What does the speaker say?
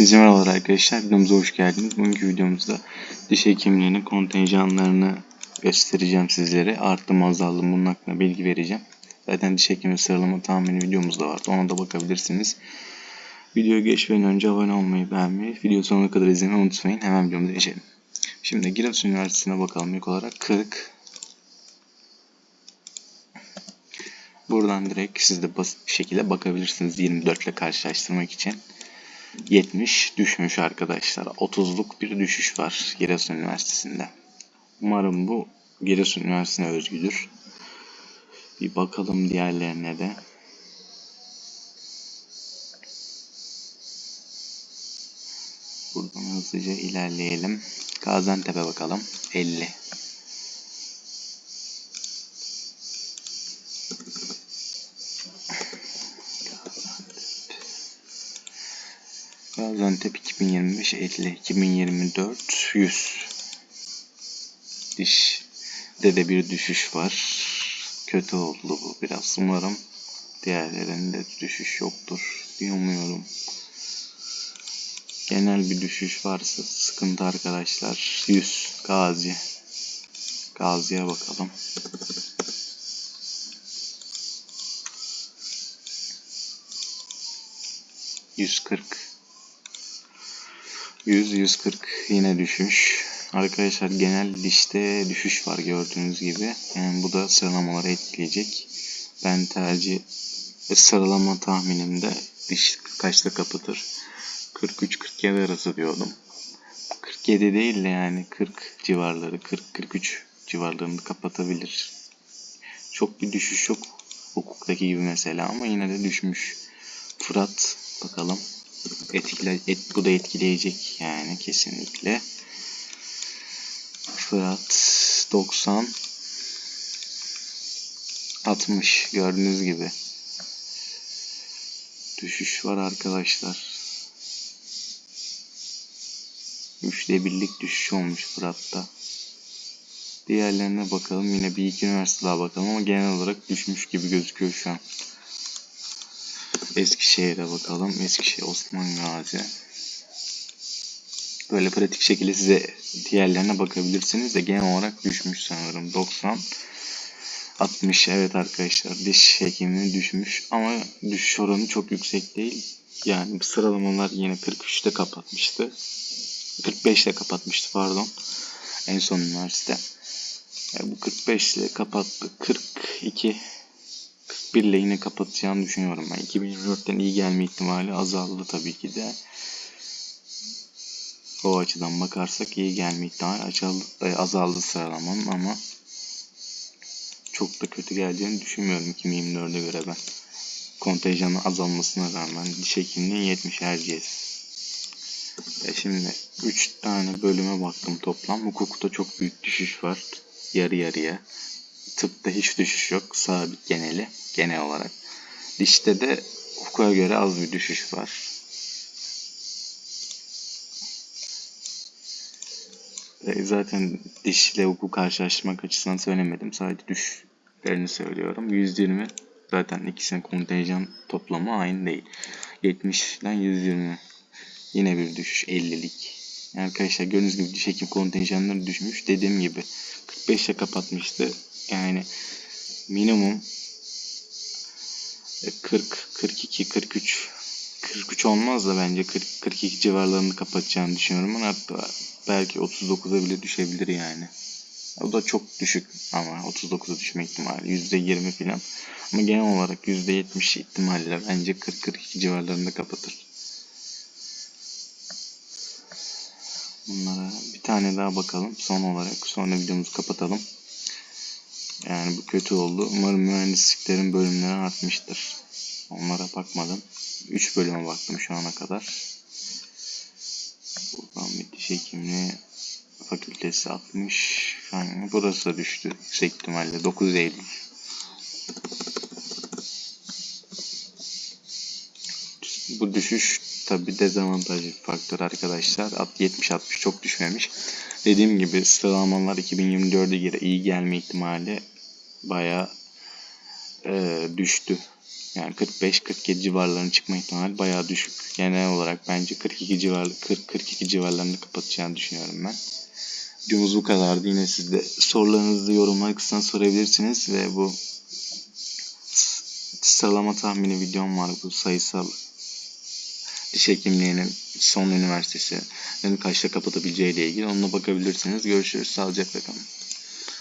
Hepinize merhabalar arkadaşlar. Videomuza hoş geldiniz. Bugünkü videomuzda diş hekimliğinin kontenjanlarını göstereceğim sizlere. Arttım azaldım bunun hakkında bilgi vereceğim. Zaten diş hekimi sıralama tahmini videomuz da vardı. Ona da bakabilirsiniz. Videoya geçmeden önce abone olmayı, beğenmeyi, video sonuna kadar izlemeyi unutmayın. Hemen videomuza geçelim. Şimdi Giresun Üniversitesi'ne bakalım ilk olarak. 40 Buradan direkt siz de basit bir şekilde bakabilirsiniz 24 ile karşılaştırmak için. 70 düşmüş arkadaşlar. 30'luk bir düşüş var Giresun Üniversitesi'nde. Umarım bu Giresun Üniversitesi'ne özgüdür. Bir bakalım diğerlerine de. Buradan hızlıca ilerleyelim. Gaziantep'e bakalım. 50. Gaziantep 2025 50 2024 100 Dişde de bir düşüş var. Kötü oldu bu biraz. Umarım diğerlerinde düşüş yoktur diye umuyorum. Genel bir düşüş varsa sıkıntı arkadaşlar. 100 Gazi. Gazi'ye bakalım. Yüz kırk. 100-140 yine düşmüş. Arkadaşlar genel dişte düşüş var gördüğünüz gibi. Yani bu da sıralamaları etkileyecek. Ben tercih sıralama tahminimde diş kaçta kapatır? 43-47 arası diyordum. 47 değil de yani 40 civarları, 40-43 civarlarını kapatabilir. Çok bir düşüş yok hukuktaki gibi mesela ama yine de düşmüş. Fırat bakalım etkile, et, bu da etkileyecek yani kesinlikle. Fırat 90 60 gördüğünüz gibi düşüş var arkadaşlar. Üçte birlik düşüş olmuş Fırat'ta. Diğerlerine bakalım. Yine bir iki üniversite daha bakalım ama genel olarak düşmüş gibi gözüküyor şu an. Eskişehir'e bakalım. Eskişehir Osman Gazi. Böyle pratik şekilde size diğerlerine bakabilirsiniz de genel olarak düşmüş sanırım. 90 60 evet arkadaşlar diş hekimliği düşmüş ama düşüş oranı çok yüksek değil. Yani sıralamalar yine 43'te kapatmıştı. 45'te kapatmıştı pardon. En son üniversite. Yani bu 45 ile kapattı. 42 41 ile yine kapatacağını düşünüyorum ben. 2024'ten iyi gelme ihtimali azaldı tabii ki de. O açıdan bakarsak iyi gelme ihtimali azaldı, e, azaldı sıralamanın ama çok da kötü geleceğini düşünmüyorum 2024'e göre ben. Kontenjanın azalmasına rağmen diş hekimliği 70 RGS. E şimdi 3 tane bölüme baktım toplam. Hukukta çok büyük düşüş var. Yarı yarıya. Tıpta hiç düşüş yok. Sabit geneli. Genel olarak. Dişte de hukuka göre az bir düşüş var. E zaten dişle hukuk karşılaştırmak açısından söylemedim. Sadece düşlerini söylüyorum. 120 zaten ikisinin kontenjan toplamı aynı değil. 70'den 120 yine bir düşüş 50'lik. Yani arkadaşlar gördüğünüz gibi diş hekim kontenjanları düşmüş. Dediğim gibi 45'e kapatmıştı. Yani minimum 40, 42, 43 43 olmaz da bence 40 42 civarlarını kapatacağını düşünüyorum. Ben hatta belki 39'a bile düşebilir yani. O da çok düşük ama 39'a düşme ihtimali %20 falan. Ama genel olarak %70 ihtimalle bence 40-42 civarlarında kapatır. Bunlara bir tane daha bakalım son olarak. Sonra videomuzu kapatalım. Yani bu kötü oldu. Umarım mühendisliklerin bölümleri artmıştır. Onlara bakmadım. 3 bölüme baktım şu ana kadar. Buradan bir diş hekimliği fakültesi 60. Yani burası düştü yüksek ihtimalle. 9 Eylül. Bu düşüş tabi dezavantajlı bir faktör arkadaşlar. 70-60 çok düşmemiş. Dediğim gibi sıralamalar 2024'e göre iyi gelme ihtimali baya e, düştü. Yani 45-47 civarlarına çıkma ihtimali bayağı düşük. Genel olarak bence 42 civar 40-42 civarlarında kapatacağını düşünüyorum ben. Videomuz bu kadardı. Yine siz de sorularınızı yorumlar kısmına sorabilirsiniz ve bu sıralama tahmini videom var bu sayısal diş hekimliğinin son üniversitesinin kaçta kapatabileceği ile ilgili. Onunla bakabilirsiniz. Görüşürüz. Sağlıcakla kalın.